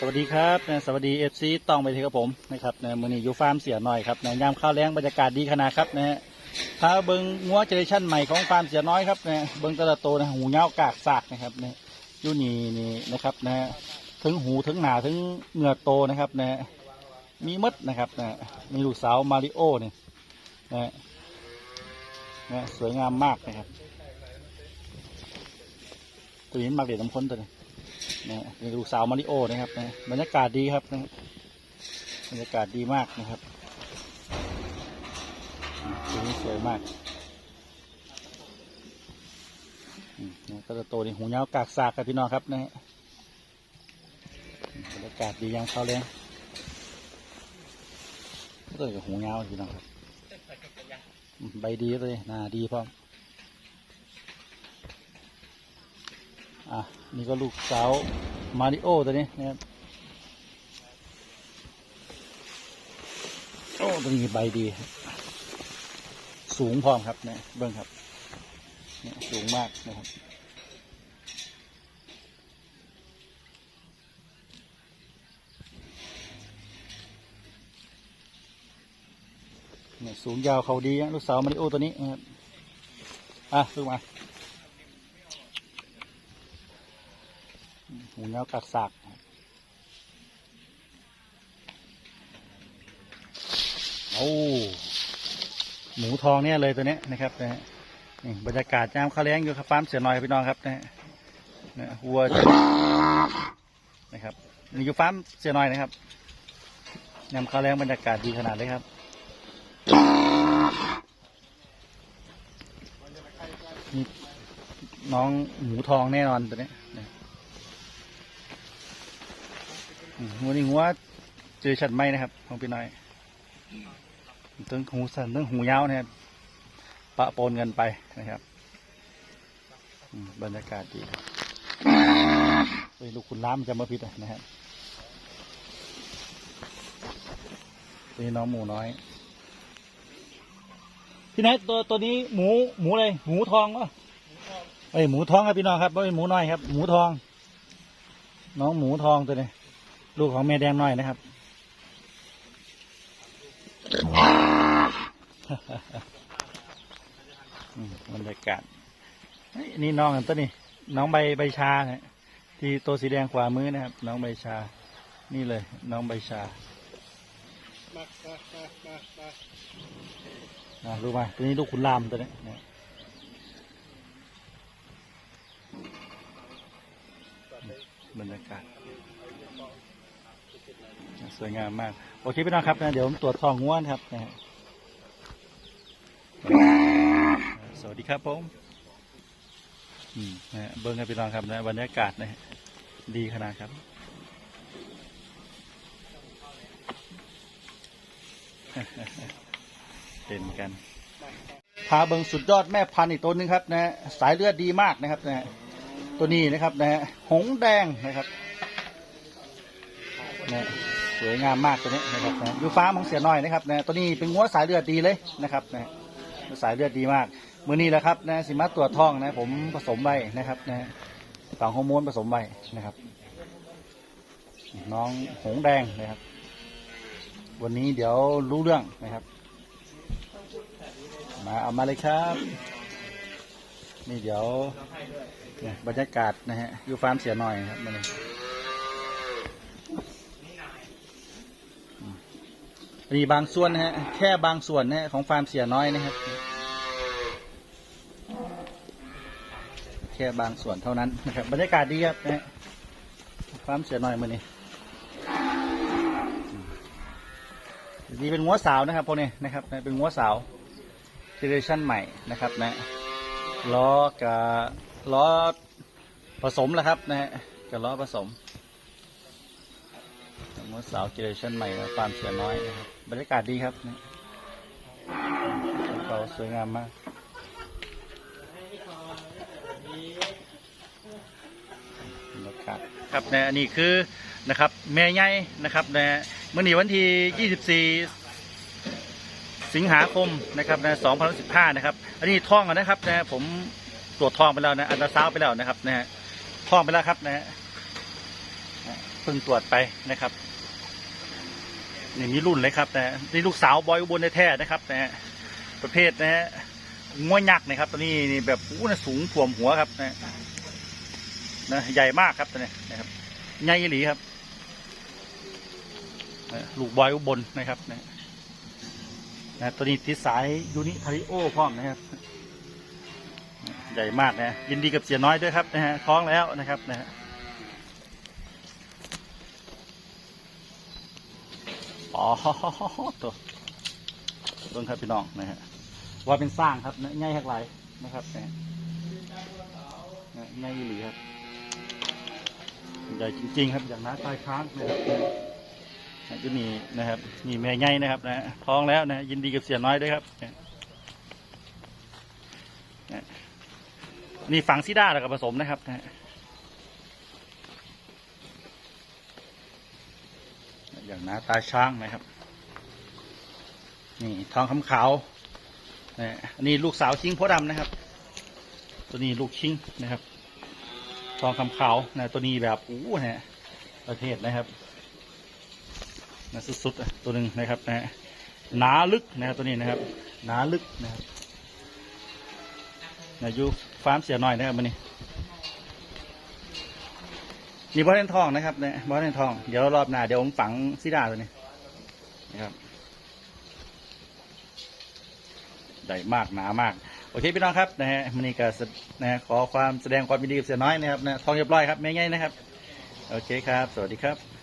สวัสดีครับนะสวัสดีเอฟซีต้องไปทีครับผมนะครับนะมือนี้อยู่ฟาร์มเสียหน่อยครับนะยามข้าวแรงบรรยากาศดีขนาดครับนะฮะพาเบิงงัวเจเนเรชั่นใหม่ของฟาร์มเสียน้อยครับนะเบิงตะละโตนะหูเงากากสากนะครับนะยูนี่นี่นะครับนะถึงหูถึงหนาถึงเหงือโตนะครับนะมีมดนะครับนะมีลูกสาวมาริโอเนี่ยนะนะสวยงามมากนะครับตัวนี้มากเด็ดน้ำข้นตัวนี้ นะนี่ลูกสาวมาริโอนะครับนะบรรยากาศดีครับนะบรรยากาศดีมากนะครับตัวนี้สวยมากนะก็จะโตในหูยากากสากครับพี่น้องครับนะฮะบรรยากาศดียังเข้าแรงก็ตัวกับหูยาพี่น้องครับ ใบดีเลยหนาดีพร้อม อะนี่ก็ลูกสาวมาริโอตัวนี้นะครับโอ้ตัวนี้ใบดี สูงพร้อมครับเนี่ยเบิ้งครับเนี่ยสูงมากนะครับเนี่ยสูงยาวเขาดีนะลูกสาวมาริโอตัวนี้นะครับอะลูกมา หมูเงากักสากโอ้หมูทองเนี่ยเลยตัวนี้นะครับนะฮะนี่บรรยากาศยามข้าวแล้งอยู่ครับฟาร์มเสือน้อยพี่น้องครับนะฮะนะวัวนะครับอยู่ฟาร์มเสือน้อยนะครับยามข้าวแล้งบรรยากาศดีขนาดเลยครับน้องหมูทองแน่นอนตัวนี้นะ อืม หัวนี้หัวเจอชัดไหมนะครับของพี่น้อยตั้งหูสั้นตั้งหูยาวนะครับปะปนกันไปนะครับบรรยากาศดีเฮ้ยลูกคุณล้ามจะมาพิษอะนะครับนี่น้องหมูน้อย พี่นายตัวตัวนี้หมูหมูอะไรหมูทองวะเอ้ยหมูทองครับพี่น้องครับไม่หมูน้อยครับ หมูทอง น้องหมูทองตัวนี้ ลูกของแม่แดงน้อยนะครับ บรรยากาศเฮ้ยนี่น้องอันต้นนี่น้องใบใบชาเนี่ยที่ตัวสีแดงขวามือนะครับ น้องใบชา นี่เลย น้องใบชาอะรู้ไหมตัวนี้ลูกขุนรามตัวนี้นบรรยากาศ สวยงามมาก โอเคพี่น้องครับนะเดี๋ยวผมตรวจทองง่วนครับนะฮะสวัสดีครับผมอืมนะฮะเบิ้งครับพี่น้องครับนะบรรยากาศนะฮะดีขนาดครับเป็นกัน พาเบิงสุดยอดแม่พันธุ์อีกตัวหนึ่งครับนะฮะสายเลือดดีมากนะครับนะฮะตัวนี้นะครับนะฮะหงแดงนะครับ นะสวยงามมากตัวนี้นะครับนะยูฟ้าของเสียน้อยนะครับนะตัวนี้เป็นงัวสายเลือดดีเลยนะครับนะสายเลือดดีมากมือนี้แหละครับนะสิมาตรวจท้องนะ ผมผสมไว้นะครับนะสองฮอร์โมนผสมไว้นะครับ น้องหงแดงนะครับ วันนี้เดี๋ยวรู้เรื่องนะครับ มาเอามาเลยครับ นี่เดี๋ยวบรรยากาศนะฮะอยู่ฟาร์มเสียหน่อยครับมาเลย มีบางส่วนนะฮะ แค่บางส่วนนะฮะของฟาร์มเสียน้อยนะครับ แค่บางส่วนเท่านั้นนะครับบรรยากาศดีครับนะฟาร์มเสียน้อยมานี่นี่เป็นงัวสาวนะครับพวกนี้นะครับเป็นงัวสาวเจเนเรชั่นใหม่นะครับนะล้อกับล้อผสมแล้วครับนะฮะกับล้อผสม มดสาวเจเนอเรชั่นใหม่นะฟาร์มเสือน้อยนะครับบรรยากาศดีครับเราสวยงามมากบรรยากาศครับนะอันนี้คือนะครับแม่ใหญ่นะครับนะเมื่อนี้วันที่ 24 สิงหาคมนะครับนะ2015 นะครับ อันนี้ทองนะครับนะผมตรวจทองไปแล้วนะอันตราซาวไปแล้วนะครับนะทองไปแล้วครับนะเพิ่งตรวจไปนะครับ นี่มีรุ่นเลยครับนะนี่ลูกสาวบอยอุบลแท้ๆนะครับนะฮะประเภทนะฮะงวยักษ์นะครับ ตัวนี้นี่แบบอู้นะสูงถ่วมหัวครับนะนะใหญ่มากครับตัวนี้นะครับใหญ่อีหลีครับลูกบอยอุบลนะครับนะนะตัวนี้ติดสายยูนิคาริโอพร้อมนะครับ ใหญ่มากนะยินดีกับเสียน้อยด้วยครับนะฮะคล้องแล้วนะครับนะฮะ อ๋อตัวเบิ้งครับพี่น้องนะฮะว่าเป็นสร้างครับง่ายหักไหลนะครับง่ายอีหลีครับใหญ่จริง ๆ ครับอย่างน้าตายค้างนะครับจะมีนะครับนี่แม่ง่ายนะครับนะฮะท้องแล้วนะฮะยินดีกับเสียน้อยด้วยครับนี่ฝังซิด้าแล้วก็ผสมนะครับนะฮะ อย่างหน้าตาช้างนะครับ นี่ทองคำขาวนะอันนี่ลูกสาวชิงโพธิ์ดำนะครับ ตัวนี้ลูกชิงนะครับ ทองคำขาวนะตัวนี้แบบอู้ฮะประเทศนะครับนะสุดๆตัวหนึ่งนะครับนะฮะหนาลึกนะครับตัวนี้นะครับ หนาลึกนะครับนะอยู่ฟาร์มเสียหน่อยนะครับมันนี่ นี่บอสเลนทองนะครับเนี่ยบอสเลนทอง เดี๋ยวรอบหน้าเดี๋ยวผมฝังซิดาตัวนี้นะครับใหญ่มากหนามาก โอเคพี่น้องครับนะฮะมันนี่ก็นะฮะขอความแสดงความยินดีกับเสียน้อยนะครับนะทองเรียบร้อยครับไม่ง่ายนะครับ โอเคครับ สวัสดีครับ